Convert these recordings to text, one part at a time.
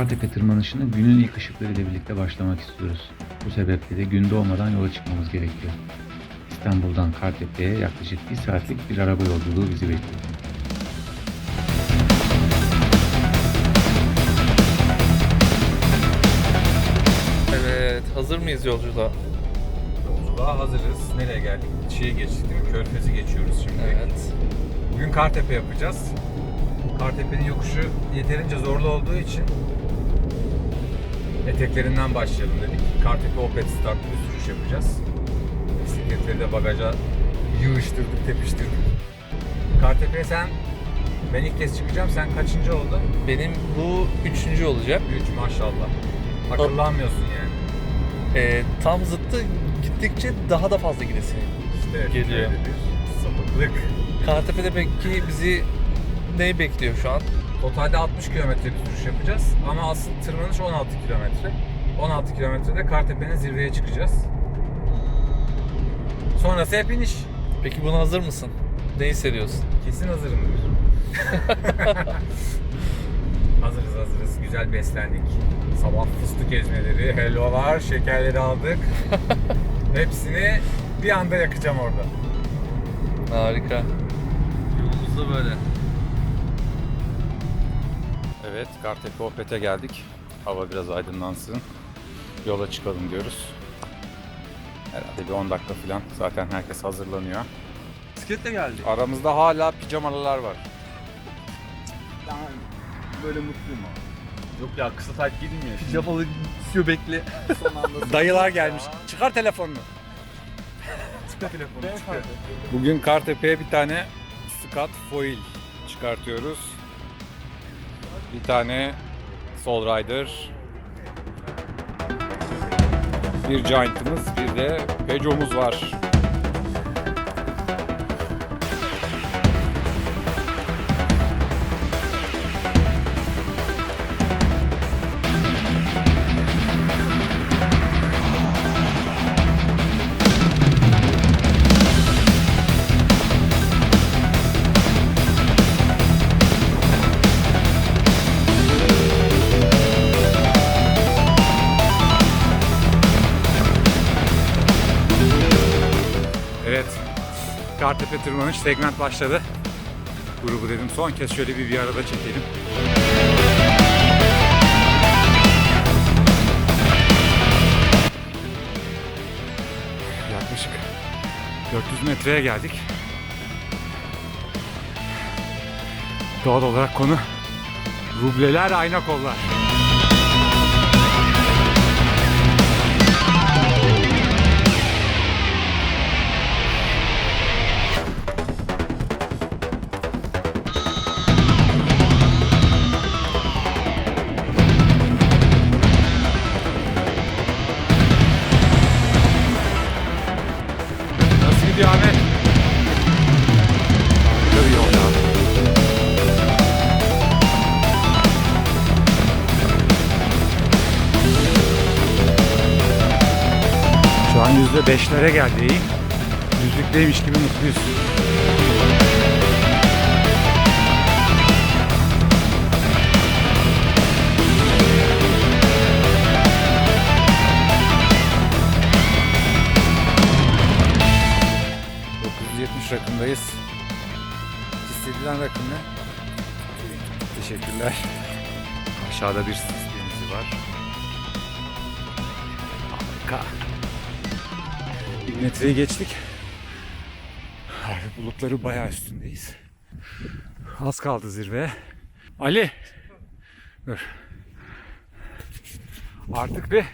Kartepe tırmanışına günün ilk ışıklarıyla birlikte başlamak istiyoruz. Bu sebeple de gün doğmadan yola çıkmamız gerekiyor. İstanbul'dan Kartepe'ye yaklaşık bir saatlik bir araba yolculuğu bizi bekliyor. Evet, hazır mıyız yolculuğa? Yolculuğa hazırız. Nereye geldik? Şiye geçtik değil mi? Körfez'i geçiyoruz şimdi. Evet. Bugün Kartepe yapacağız. Kartepe'nin yokuşu yeterince zorlu olduğu için eteklerinden başlayalım dedik. Kartepe Opet startlı bir sürüş yapacağız. Bisikletleri de bagaja yığıştırdık, tepiştirdik. Kartepe'ye sen, ben ilk kez çıkacağım. Sen kaçıncı oldun? Benim bu üçüncü olacak. 3 maşallah. Akıllanmıyorsun yani. Ee, tam zıttı gittikçe daha da fazla gidesin. İşte Geliyor. sapıklık. Kartepe'de peki bizi ne bekliyor şu an? Totalde 60 kilometre bir sürüş yapacağız ama asıl tırmanış 16 kilometre. 16 kilometrede Kartepe'nin zirveye çıkacağız. Sonrası hep iniş. Peki buna hazır mısın? Ne hissediyorsun? Kesin hazırımdır. hazırız hazırız. Güzel beslendik. Sabah fıstık ezmeleri, helvalar, şekerleri aldık. Hepsini bir anda yakacağım orada. Harika. Yolumuz da böyle. Evet, Kartepe Opet'e geldik. Hava biraz aydınlansın. Yola çıkalım diyoruz. Herhalde bir 10 dakika falan. Zaten herkes hazırlanıyor. Bisikletle geldik. Aramızda hala pijamalılar var. böyle mutluyum abi. Yok ya kısa tayt giydim ya. Şimdi Japalı göbekli. son anda Dayılar gelmiş. Çıkar telefonunu. Beyefendi. Bugün Kartepe'ye bir tane Scott Foil çıkartıyoruz. Bir tane Soul Rider. Bir Giant'ımız, bir de Peugeot'umuz var. Kartepe tırmanış segment başladı. Grubu dedim son kez şöyle bir bir arada çekelim. Yaklaşık 400 metreye geldik. Doğal olarak konu rubleler ayna kollar. Nasıl gidiyor Ahmet? Harika bir yol ya. Şu an yüzde beşlere geldi iyi. Yüzlükteymiş gibi mutluyuz. Hissedilen rakım ne? Teşekkürler. Aşağıda bir sis denizi var. Harika. Metreyi geçtik. Abi bulutları bayağı üstündeyiz. Az kaldı zirve. Ali. Dur. Artık bir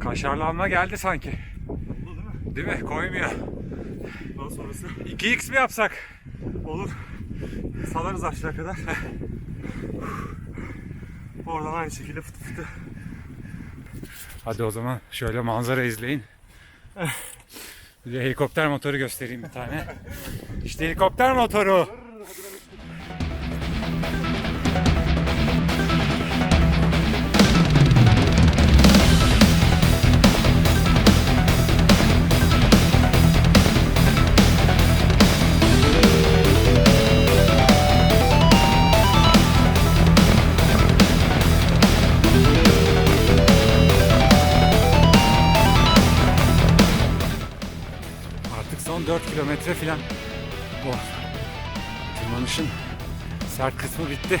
kaşarlanma geldi sanki. Değil mi? Koymuyor. Daha sonrası 2x mi yapsak? olur. Salarız aşağı kadar. Oradan aynı şekilde fıtı fıtı. Hadi o zaman şöyle manzara izleyin. Bir de helikopter motoru göstereyim bir tane. İşte helikopter motoru. Kilometre filan. Oh. Tırmanışın sert kısmı bitti.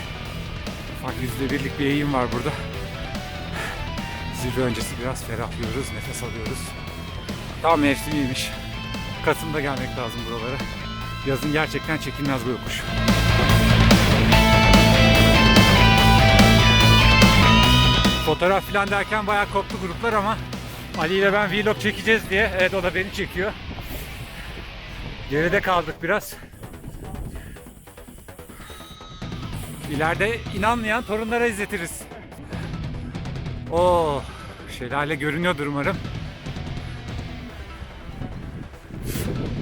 Ufak yüzde birlik bir eğim var burada. Zirve öncesi biraz ferahlıyoruz, nefes alıyoruz. Tam mevsimiymiş. Kasım'da gelmek lazım buralara. Yazın gerçekten çekilmez bu yokuş. Fotoğraf falan derken bayağı koptu gruplar ama Ali ile ben vlog çekeceğiz diye. Evet o da beni çekiyor. Geride kaldık biraz. İleride inanmayan torunlara izletiriz. Oo, şelale görünüyordur umarım.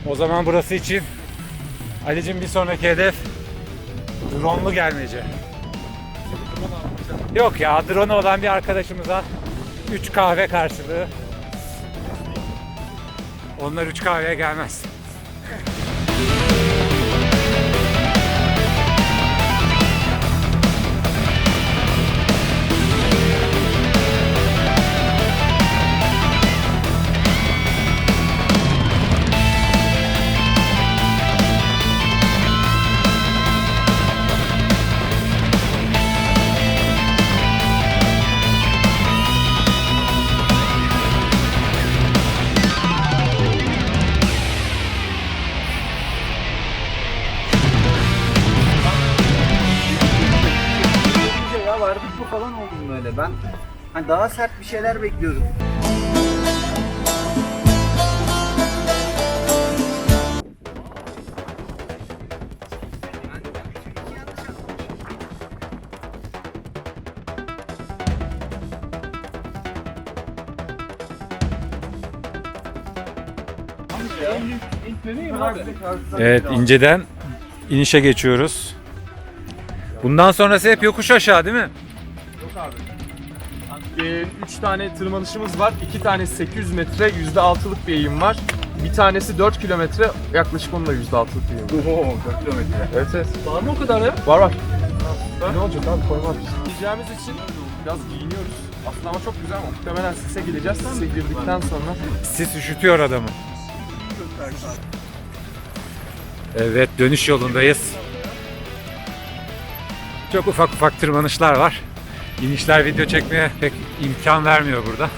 O zaman burası için Ali'cim bir sonraki hedef drone'lu gelmece. Yok ya drone olan bir arkadaşımıza 3 kahve karşılığı. Onlar 3 kahveye gelmez. Ben hani daha sert bir şeyler bekliyordum. Evet inceden inişe geçiyoruz. Bundan sonrası hep yokuş aşağı değil mi? 3 Ee, tane tırmanışımız var. 2 tanesi 800 metre %6'lık bir eğim var. Bir tanesi 4 kilometre yaklaşık onun da %6'lık bir eğim var. Oo 4 kilometre. Evet evet. Var mı o kadar ya? Var var. Ne olacak abi koymaz. Gideceğimiz için biraz giyiniyoruz. Aslında ama çok güzel ama muhtemelen sise gideceğiz. Sise girdikten sonra Sis üşütüyor adamı. Evet dönüş yolundayız. Çok ufak ufak tırmanışlar var. İnişler video çekmeye pek imkan vermiyor burada.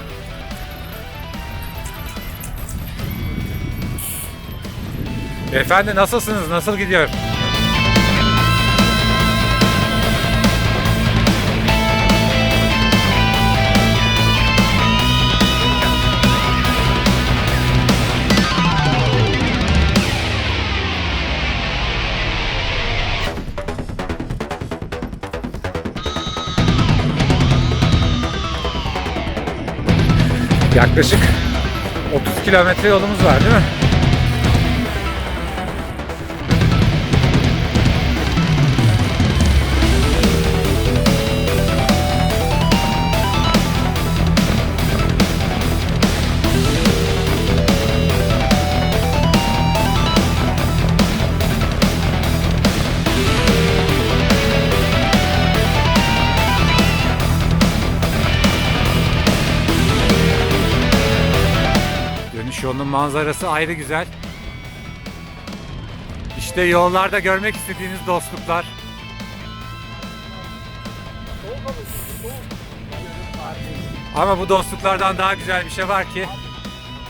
Efendi nasılsınız? Nasıl gidiyor? Yaklaşık 30 kilometre yolumuz var değil mi? Yolunun manzarası ayrı güzel. İşte yollarda görmek istediğiniz dostluklar. Ama bu dostluklardan daha güzel bir şey var ki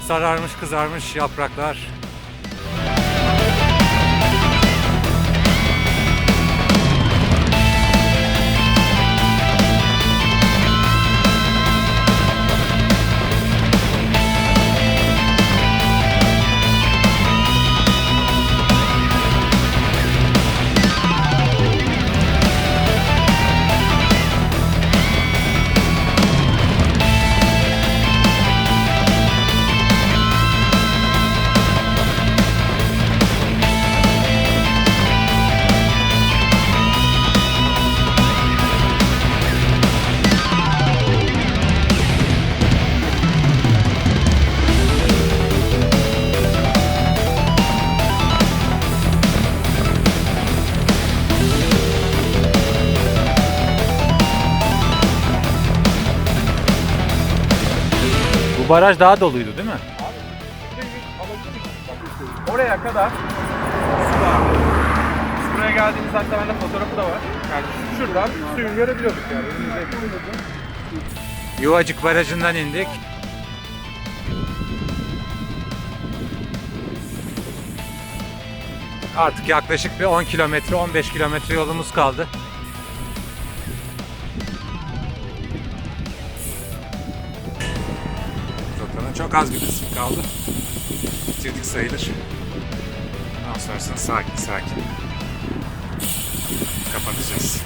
sararmış kızarmış yapraklar. Bu baraj daha doluydu değil mi? oraya kadar su vardı. Biz buraya geldiğimiz hatta bende fotoğrafı da var. Yani şuradan suyu görebiliyorduk yani. Yuvacık Barajı'ndan indik. Artık yaklaşık bir 10 kilometre, 15 kilometre yolumuz kaldı. Çok az bir kısım kaldı. Bitirdik sayılır. Ondan sonrasında sakin sakin kapatacağız.